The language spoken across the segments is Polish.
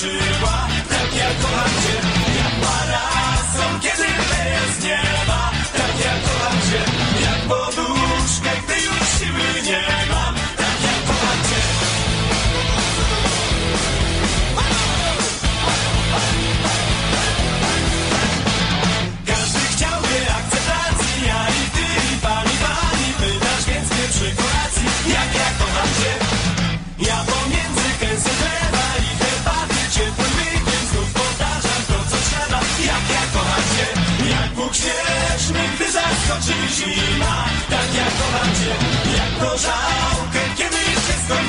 skończyła Tak ja kocham cię. Jak parasol, kiedy leje z nieba Tak ja kocham cię. Jak poduszkę, gdy już siły nie mam Tak ja kocham cię. Każdy chciałby akceptacji, ja i ty, i pani, pani Pytasz więc mnie przy kolacji, jak ja kocham cię Ja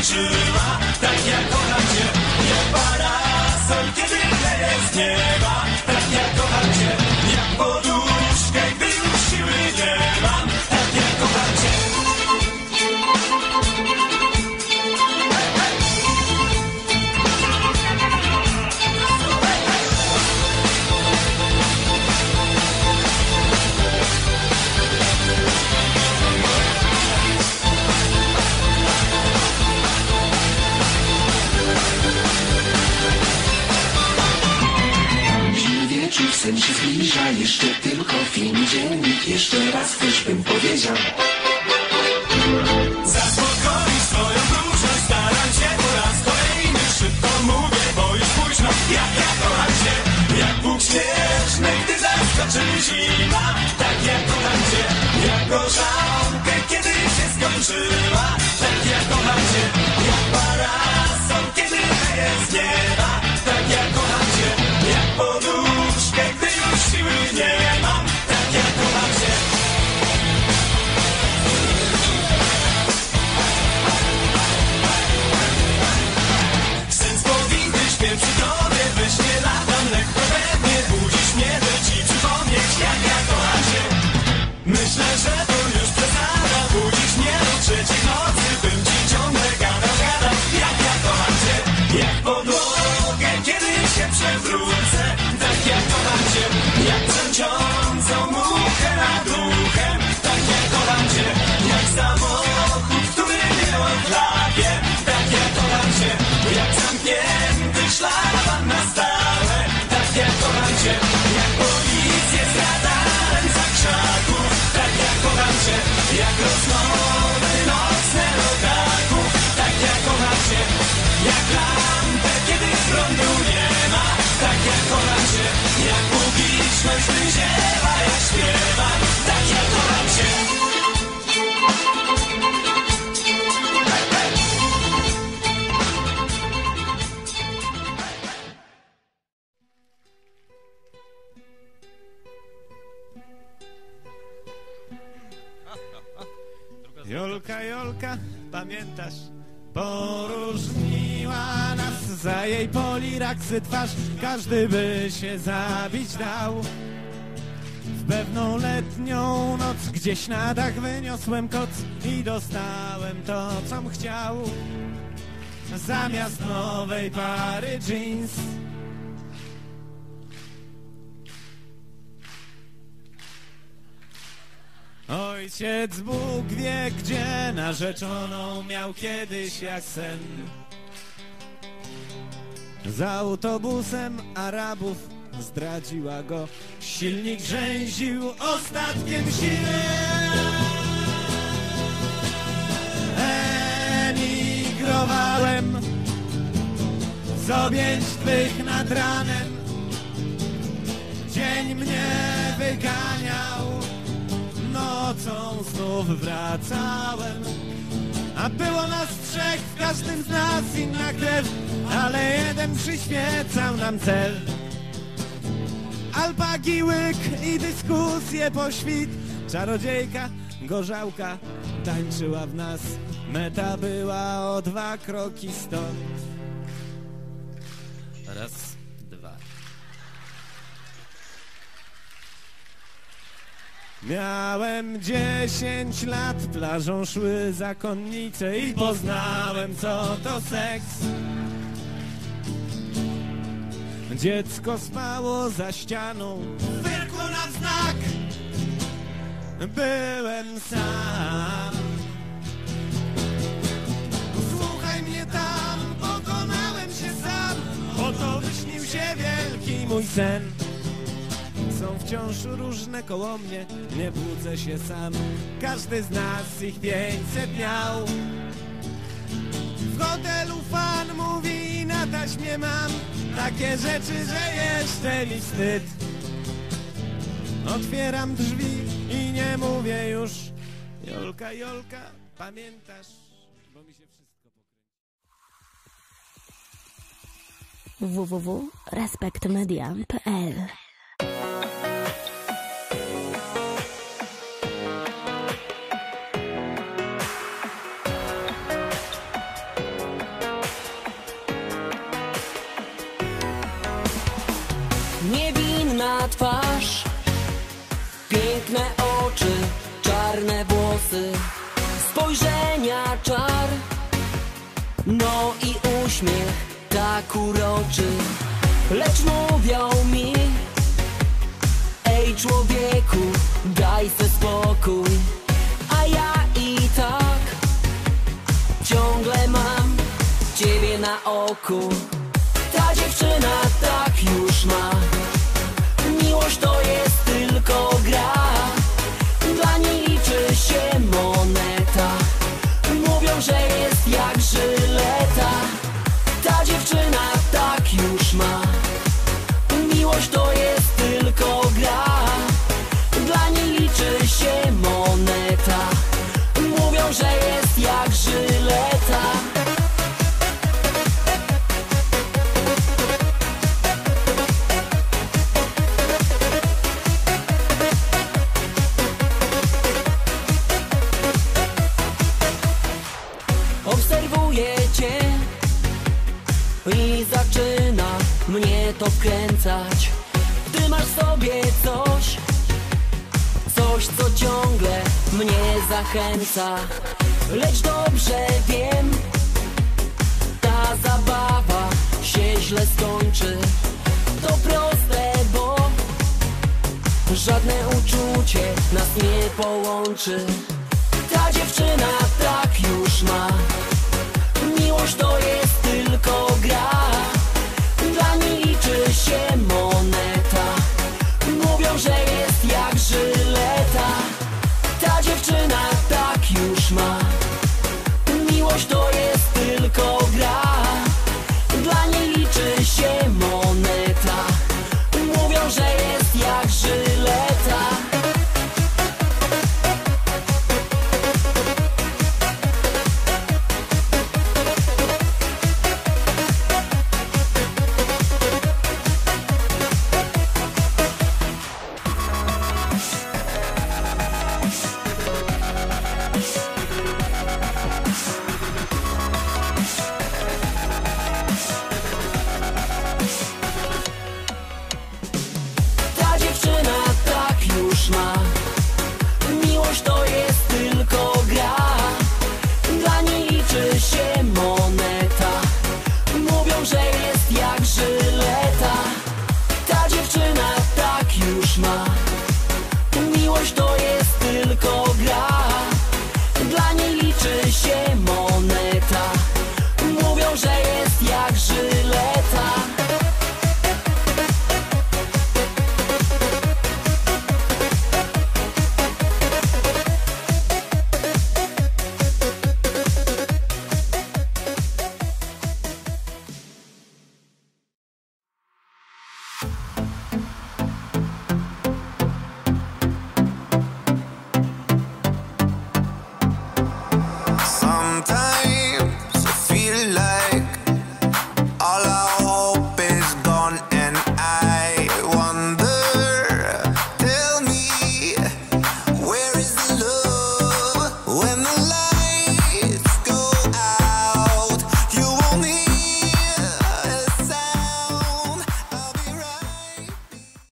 skończyła Tak ja kocham cię, jak parasol Kiedy leje z Jeszcze tylko film, dziennik Jeszcze raz też bym powiedział Jak rozmowy Jolka, Jolka, pamiętasz? Poróżniła nas za jej poliraksy twarz. Każdy by się zabić dał. W pewną letnią noc Gdzieś na dach wyniosłem koc I dostałem to, com chciał. Zamiast nowej pary jeans Ojciec Bóg wie gdzie narzeczoną miał kiedyś jak sen. Za autobusem Arabów zdradziła go. Silnik rzęził ostatkiem siły. Emigrowałem z objęć twych nad ranem. Dzień mnie wyganiał Nocą znów wracałem A było nas trzech, w każdym z nas inna krew Ale jeden przyświecał nam cel. Alpagi łyk i dyskusje po świt Czarodziejka, gorzałka tańczyła w nas Meta była o dwa kroki stąd. Raz, Miałem dziesięć lat, plażą szły zakonnice i poznałem co to seks. Dziecko spało za ścianą, wyrkło na znak. Byłem sam. Słuchaj mnie tam, pokonałem się sam. Oto się wielki mój sen wciąż różne koło mnie. Nie budzę się sam. Każdy z nas ich 500 miał. W hotelu fan mówi Na taśmie mam. Takie rzeczy, że jeszcze mi wstyd. Otwieram drzwi i nie mówię już. Jolka, Jolka, pamiętasz? Bo mi się wszystko pokręci. www.respektmedia.pl Niewinna twarz, piękne oczy, czarne włosy, spojrzenia czar, no i uśmiech tak uroczy. Lecz mówią mi, ej człowieku, daj se spokój, a ja i tak ciągle mam ciebie na oku. Coś co ciągle mnie zachęca. Lecz dobrze wiem, ta zabawa się źle skończy. To proste, bo żadne uczucie nas nie połączy. Ta dziewczyna tak już ma Miłość to jest tylko gra Dla niej liczy się moneta Miłość to jest